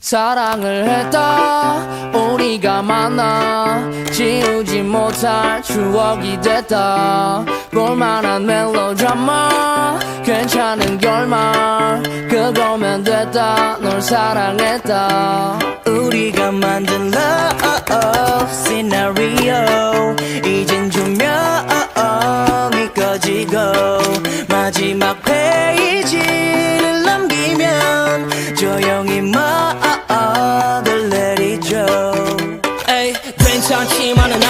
사랑을 했다. 우리가 만나 지우지 못할 추억이 됐다. 볼만한 멜로드라마 괜찮은 결말 그거면 됐다. 널 사랑했다. 우리가 만든 love scenario. 이젠 조명이 꺼지고 마지막 페이지를 넘기면 조용히 막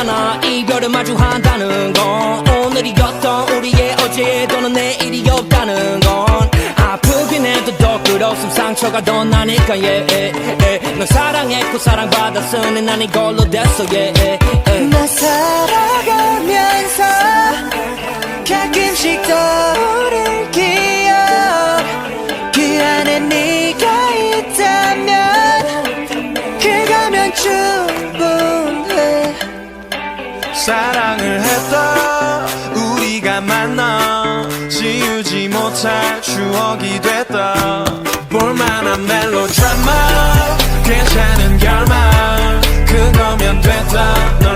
않아 이별을 마주한다는 건 오늘이었던 우리의 어제 또는 내일이었다는 건 아프긴 해도 더 끝없음 상처가 더 나니까 yeah, yeah, yeah. 널 사랑했고 사랑받았으니 난 이걸로 됐어 yeah, yeah, yeah. 나 살아가면서 가끔씩 떠오를 기억 그 안에 네가 있다면 그거면 충분해 사랑을 했다. 우리가 만나 지우지 못할 추억이 됐다. 볼만한 멜로드라마 괜찮은 결말 그거면 됐다